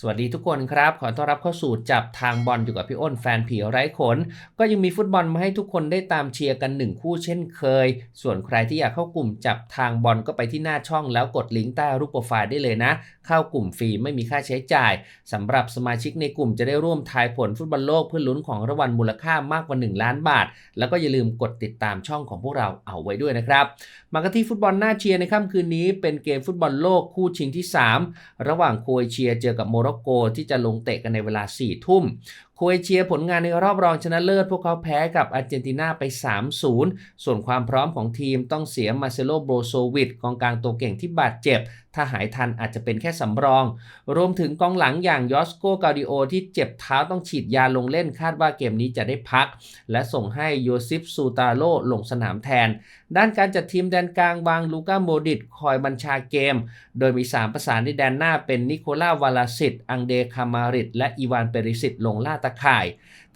สวัสดีทุกคนครับ ขอต้อนรับเข้าสู่จับทางบอลอยู่กับพี่อ้นแฟนผีไร้ขน ก็ยังมีฟุตบอลมาให้ทุกคนได้ตามเชียร์กันหนึ่งคู่เช่นเคย ส่วนใครที่อยากเข้ากลุ่มจับทางบอลก็ไปที่หน้าช่องแล้วกดลิงก์ใต้รูปโปรไฟล์ได้เลยนะ เข้ากลุ่มฟรีไม่มีค่าใช้จ่ายสำหรับสมาชิกในกลุ่มจะได้ร่วมทายผลฟุตบอลโลกเพื่อลุ้นของรางวัลมูลค่ามากกว่า 1 ล้านบาท แล้วก็อย่าลืมกดติดตามช่องของพวกเราเอาไว้ด้วยนะครับมากันที่ฟุตบอลหน่าเชียร์ในค่ำคืนนี้ เป็นเกมฟุตบอลโลกคู่ชิงที่ 3 ระหว่างโครเอเชียเจอกับโมร็อกโกที่จะลงเตะกันในเวลา4ทุ่มโคเอเชียผลงานในรอบรองชนะเลิศ พวกเขาแพ้กับอาร์เจนตินาไป 3-0 ส่วนความพร้อมของทีมต้องเสียมาเซโลโบโซวิชกองกลางตัวเก่งที่บาดเจ็บ ถ้าหายทันอาจจะเป็นแค่สำรอง รวมถึงกองหลังอย่างยอสโกกาดิโอที่เจ็บเท้าต้องฉีดยาลงเล่นคาดว่าเกมนี้จะได้พัก และส่งให้โยซิฟซูตาโลลงสนามแทน ด้านการจัดทีมแดนกลางวางลูก้าโมดิตคอยบัญชาเกม โดยมี 3 ประสานในแดนหน้าเป็นนิโคล่าวาลาสิตอังเดคามาริตและอีวานเปริสิตลงล่าตะข่าย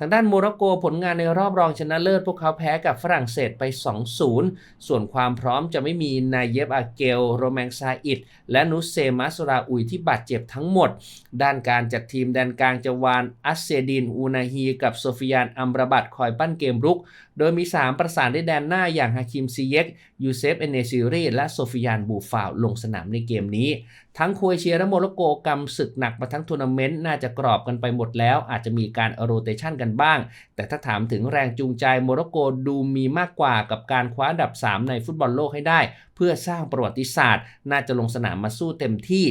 ทางด้านโมร็อกโกผลงานในรอบรองชนะเลิศพวกเขาแพ้กับฝรั่งเศสไป 2-0 ส่วนความพร้อมจะไม่มีนายเยฟอาเกล โรแมงซาอิด และนุสเซมัสราอุยที่บาดเจ็บทั้งหมด ด้านการจัดทีมแดนกลางจะวานอัสเซดิน อูนาฮี กับโซฟิยานอัมรบัตคอยปั้นเกมรุก โดยมี 3 ประสานในแดนหน้าอย่างฮาคิมซีเยกยูเซฟเอเนซิรีและโซฟิยานบูฟาวลงสนามในเกมนี้ ทั้งโครเอเชียและโมร็อกโกกำศึกหนักมาทั้งทัวร์นาเมนต์น่าจะกรอบกันไปหมดแล้วอาจจะมีการโรเตชันกันบ้าง แต่ถ้าถามถึงแรงจูงใจโมร็อกโกดูมีมากกว่ากับการคว้าอันดับ 3 ในฟุตบอลโลกให้ได้ เพื่อสร้างประวัติศาสตร์ น่าจะลงสนามมาสู้เต็มที่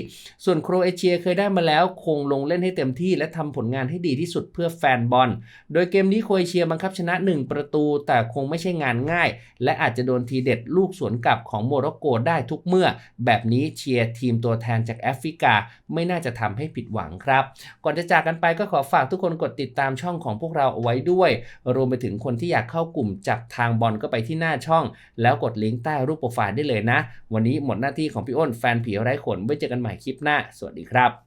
ส่วนโครเอเชียเคยได้มาแล้วคงลงเล่นให้เต็มที่ และทำผลงานให้ดีที่สุดเพื่อแฟนบอล โดยเกมนี้โครเอเชียบังคับชนะ 1 ประตู แต่คงไม่ใช่งานง่าย และอาจจะโดนทีเด็ดลูกสวนกลับของโมร็อกโกได้ทุกเมื่อ แบบนี้เชียร์ทีมตัวแทนจากแอฟริกา ไม่น่าจะทำให้ผิดหวังครับ ก่อนจะจากกันไปก็ขอฝากทุกคนกดติดตามช่องของพวกเราเอาไว้ด้วย รวมไปถึงคนที่อยากเข้ากลุ่มจับทางบอลก็ไปที่หน้าช่อง แล้วกดลิงก์ใต้รูปโปรไฟล์ได้เลยนะ วันนี้หมดหน้าที่ของพี่อ้นแฟนผีไร้ขนไว้เจอกันใหม่คลิปหน้า สวัสดีครับ